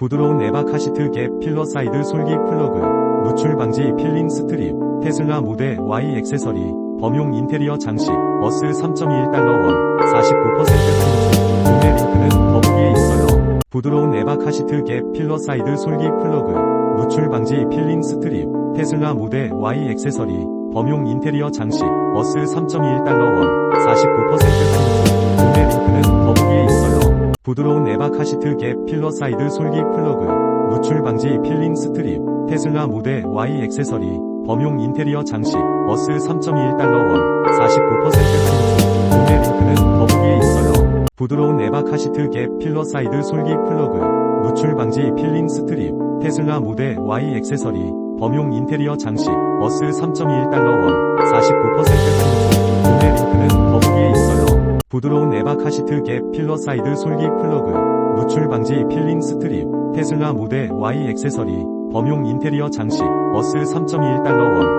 부드러운 에바 카시트 갭 필러 사이드 솔기 플러그, 누출 방지 필링 스트립, 테슬라 모델 Y 액세서리, 범용 인테리어 장식, 어스 3.1달러 원, 49% 할인 중, 구매 링크는 더보기에 있어요. 부드러운 에바 카시트 갭 필러 사이드 솔기 플러그, 누출 방지 필링 스트립, 테슬라 모델 Y 액세서리, 범용 인테리어 장식, 어스 3.1달러 원, 49% 부드러운 에바 카시트 갭 필러 사이드 솔기 플러그, 누출 방지 필링 스트립, 테슬라 모델 Y 액세서리, 범용 인테리어 장식, 어스 3.1달러 원, 49% 할인 중, 구매 링크는 더보기에 있어요. 부드러운 에바 카시트 갭 필러 사이드 솔기 플러그, 누출 방지 필링 스트립, 테슬라 모델 Y 액세서리, 범용 인테리어 장식, 어스 3.1달러 원, 49% 부드러운 에바 카시트 갭 필러 사이드 솔기 플러그, 누출 방지 필링 스트립, 테슬라 모델 Y 액세서리, 범용 인테리어 장식, 어스 3.1달러 원,